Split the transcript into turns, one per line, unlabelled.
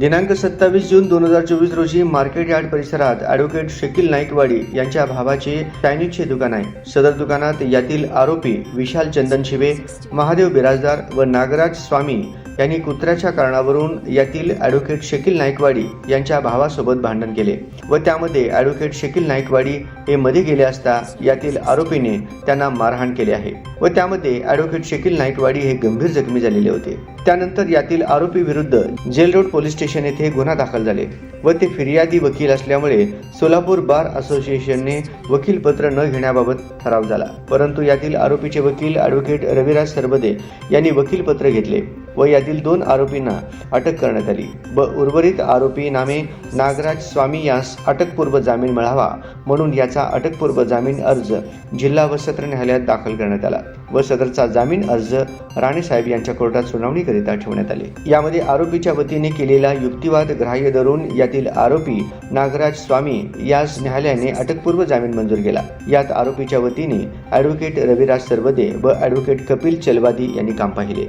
दिनांक सत्तावीस जून दोन हजार चोवीस रोजी मार्केट यार्ड परिसरात ॲडव्होकेट शकील नाईकवाडी यांच्या भावाचे चायनीजचे दुकान आहे. सदर दुकानात यातील आरोपी विशाल चंदन शिवे महादेव बिराजदार व नागराज स्वामी यांनी कुत्र्याच्या कारणावरून यातील ॲडव्होकेट शकील नाईकवाडी यांच्या भावासोबत भांडण केले व त्यामध्ये ॲडव्होकेट शकील नाईकवाडी हे मध्ये गेले असता यातील आरोपीने त्यांना मारहाण केले आहे व त्यामध्ये ॲडव्होकेट शकील नाईकवाडी हे गंभीर जखमी झालेले होते. त्यानंतर यातील आरोपी विरुद्ध जेल रोड पोलीस स्टेशन येथे गुन्हा दाखल झाले व ते फिर्यादी वकील असल्यामुळे सोलापूर बार असोसिएशनने वकीलपत्र न घेण्याबाबत ठराव झाला. परंतु यातील आरोपीचे वकील ॲडव्होकेट रविराज सरबदे यांनी वकीलपत्र घेतले. व यातील दोन आरोपींना अटक करण्यात आली. व उर्वरित आरोपी नामे नागराज स्वामी यास अटकपूर्व जामीन मिळावा म्हणून याचा अटकपूर्व जामीन अर्ज जिल्हा व सत्र न्यायालयात दाखल करण्यात आला व सदरचा जामीन अर्ज राणेसाहेब यांच्या कोर्टात सुनावणीकरिता ठेवण्यात आले. यामध्ये आरोपीच्या वतीने केलेला युक्तिवाद ग्राह्य धरून यातील आरोपी नागराज स्वामी यास न्यायालयाने अटकपूर्व जामीन मंजूर केला. यात आरोपीच्या वतीने ॲडव्होकेट रविराज सरवदे व ॲडव्होकेट कपिल चलवादी यांनी काम पाहिले.